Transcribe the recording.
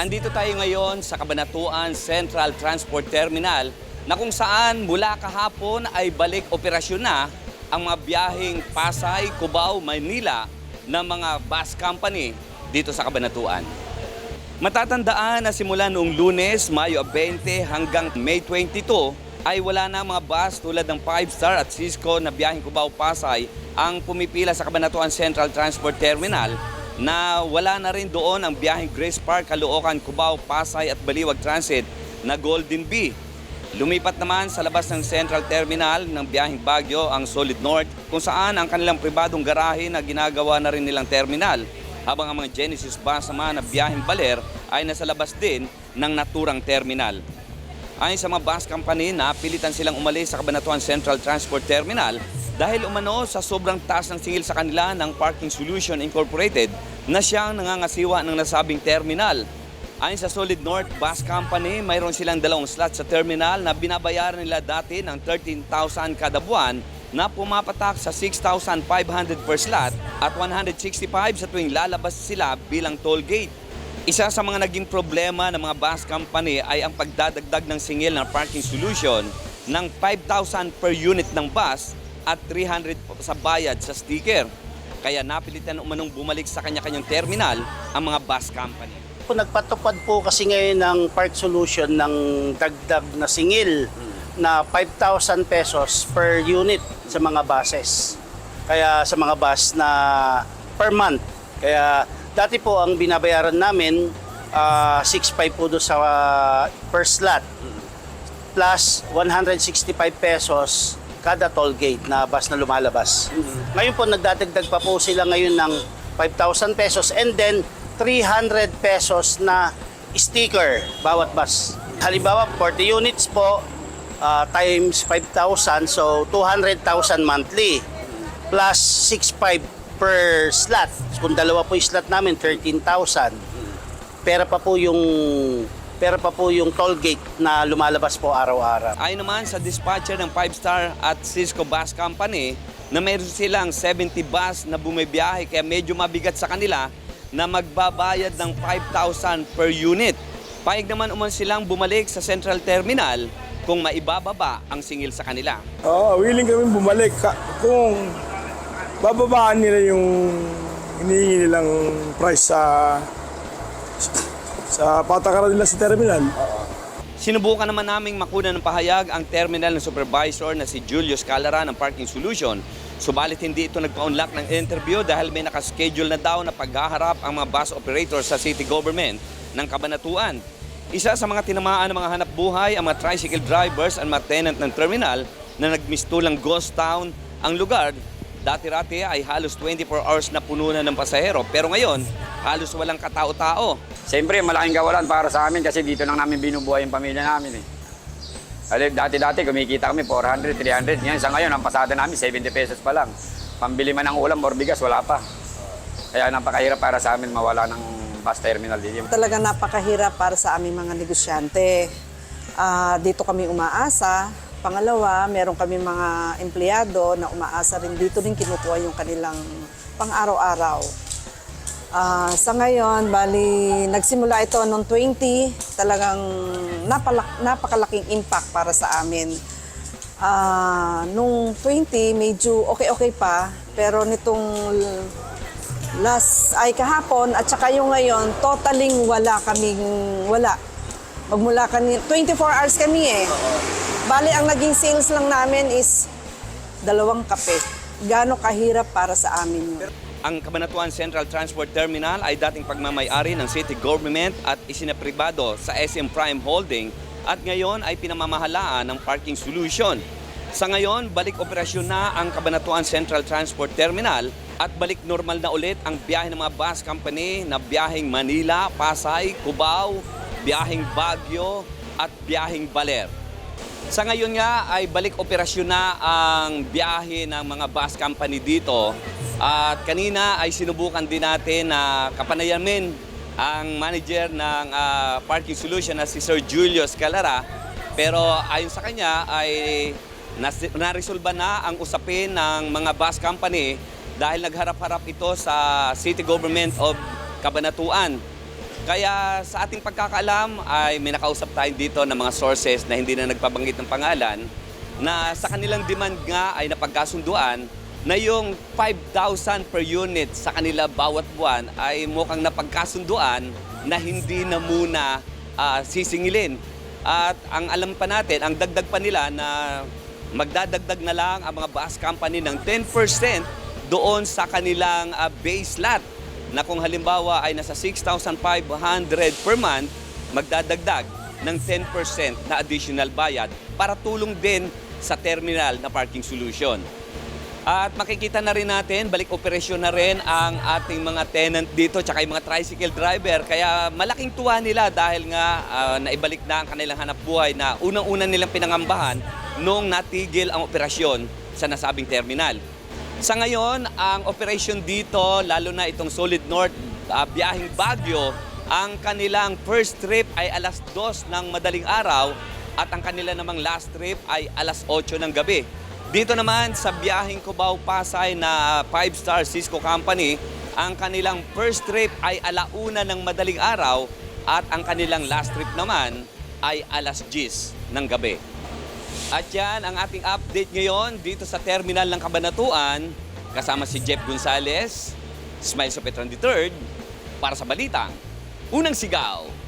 Andito tayo ngayon sa Kabanatuan Central Transport Terminal na kung saan mula kahapon ay balik operasyon na ang mga biyaheng Pasay, Cubao, Maynila ng mga bus company dito sa Kabanatuan. Matatandaan na simula noong lunes, Mayo 20 hanggang May 22 ay wala na mga bus tulad ng 5 Star at Cisco na biyaheng Cubao-Pasay ang pumipila sa Kabanatuan Central Transport Terminal na wala na rin doon ang biyaheng Grace Park, Caloocan, Cubao, Pasay at Baliwag Transit na Golden Bee. Lumipat naman sa labas ng Central Terminal ng biyaheng Baguio ang Solid North kung saan ang kanilang pribadong garahe na ginagawa na rin nilang terminal habang ang mga Genesis bus naman na biyaheng Baler ay nasa labas din ng naturang terminal. Ayon sa mga bus company, napilitan silang umalis sa Cabanatuan Central Transport Terminal dahil umano sa sobrang taas ng singil sa kanila ng Parking Solution Incorporated na siyang nangangasiwa ng nasabing terminal. Ayon sa Solid North Bus Company, mayroon silang dalawang slot sa terminal na binabayaran nila dati ng 13,000 kada buwan na pumapatak sa 6,500 per slot at 165 sa tuwing lalabas sila bilang toll gate. Isa sa mga naging problema ng mga bus company ay ang pagdadagdag ng singil ng parking solution ng 5,000 per unit ng bus at 300 sa bayad sa sticker. Kaya napilitan umanong bumalik sa kanya-kanyang terminal ang mga bus company. Po, nagpatupad po kasi ngayon ng Park Solution ng dagdag na singil na 5,000 pesos per unit sa mga buses. Kaya sa mga bus na per month. Kaya dati po ang binabayaran namin ah, 6.5 po doon sa ah, per slot plus 165 pesos kada toll gate na bus na lumalabas. Ngayon po nagdadagdag pa po sila ngayon ng 5,000 pesos and then 300 pesos na sticker bawat bus. Halimbawa 40 units po ah, times 5,000 so 200,000 monthly plus 6.5 per slot. Kung dalawa po yung slot namin 13,000. Pera pa po yung pera pa po yung toll gate na lumalabas po araw-araw. Ayon naman sa dispatcher ng 5 Star at Cisco Bus Company na mayroon silang 70 bus na bumibiyahe kaya medyo mabigat sa kanila na magbabayad ng 5,000 per unit. Paig naman uman silang bumalik sa Central Terminal kung maibababa ang singil sa kanila. Oo, willing kami bumalik ka- kung bababaan nila yung hinihingi nilang price sa sa patakaran nila sa terminal. Sinubukan naman naming makuna ng pahayag ang terminal ng supervisor na si Julius Calara ng Parking Solution. Subalit hindi ito nagpa-unlock ng interview dahil may nakaschedule na daw na paghaharap ang mga bus operators sa city government ng Kabanatuan. Isa sa mga tinamaan ng mga hanap buhay ang mga tricycle drivers at mga tenant ng terminal na nagmistulang ghost town ang lugar. Dati-rati ay halos 24 hours na puno na ng pasahero pero ngayon halos walang katao-tao. Siyempre, malaking kawalan para sa amin kasi dito lang namin binubuhay yung pamilya namin eh. Kasi dati-dati kumikita kami 400, 300. Ngayon sa ngayon, ang pasada namin 70 pesos pa lang. Pambili man ng ulam or bigas, wala pa. Kaya napakahirap para sa amin mawala ng bus terminal dito. Talaga napakahirap para sa aming mga negosyante. Ah, dito kami umaasa. Pangalawa, meron kami mga empleyado na umaasa rin dito rin kinukuha yung kanilang pang-araw-araw. Ah, sa ngayon, bali, nagsimula ito noong 20, talagang napalak, napakalaking impact para sa amin. Ah, nung 20, medyo okay-okay pa, pero nitong last ay kahapon at saka yung ngayon, totaling wala kaming wala. Magmula kani 24 hours kami eh. Bali ang naging sales lang namin is dalawang kape. Gaano kahirap para sa amin yun. Ang Cabanatuan Central Transport Terminal ay dating pagmamayari ng city government at isinapribado sa SM Prime Holding at ngayon ay pinamamahalaan ng Parking Solution. Sa ngayon, balik operasyon na ang Cabanatuan Central Transport Terminal at balik normal na ulit ang biyahe ng mga bus company na biyaheng Manila, Pasay, Cubao, biyaheng Baguio at biyaheng Baler. Sa ngayon nga ay balik operasyon na ang biyahe ng mga bus company dito. At kanina ay sinubukan din natin na kapanayamin ang manager ng ah, parking solution na si Sir Julius Calara. Pero ayon sa kanya ay naresolba na ang usapin ng mga bus company dahil nagharap-harap ito sa City Government of Cabanatuan. Kaya sa ating pagkakaalam ay may nakausap tayo dito ng mga sources na hindi na nagpabanggit ng pangalan na sa kanilang demand nga ay napagkasunduan na yung 5,000 per unit sa kanila bawat buwan ay mukhang napagkasunduan na hindi na muna ah, sisingilin. At ang alam pa natin, ang dagdag pa nila na magdadagdag na lang ang mga bus company ng 10% doon sa kanilang ah, base lot na kung halimbawa ay nasa 6,500 per month, magdadagdag ng 10% na additional bayad para tulong din sa terminal na parking solution. At makikita na rin natin, balik operasyon na rin ang ating mga tenant dito tsaka yung mga tricycle driver. Kaya malaking tuwa nila dahil nga ah, naibalik na ang kanilang hanap buhay na unang-una nilang pinangambahan noong natigil ang operasyon sa nasabing terminal. Sa ngayon, ang operation dito, lalo na itong Solid North ah, biyahing Baguio, ang kanilang first trip ay alas 2 ng madaling araw at ang kanila namang last trip ay alas 8 ng gabi. Dito naman sa biyahing Cubao-Pasay na 5-star Cisco Company, ang kanilang first trip ay alauna ng madaling araw at ang kanilang last trip naman ay alas 10 ng gabi. At yan ang ating update ngayon dito sa terminal ng Kabanatuan kasama si Jeff Gonzalez, Smile sa Petron III para sa Balitang Unang Sigaw.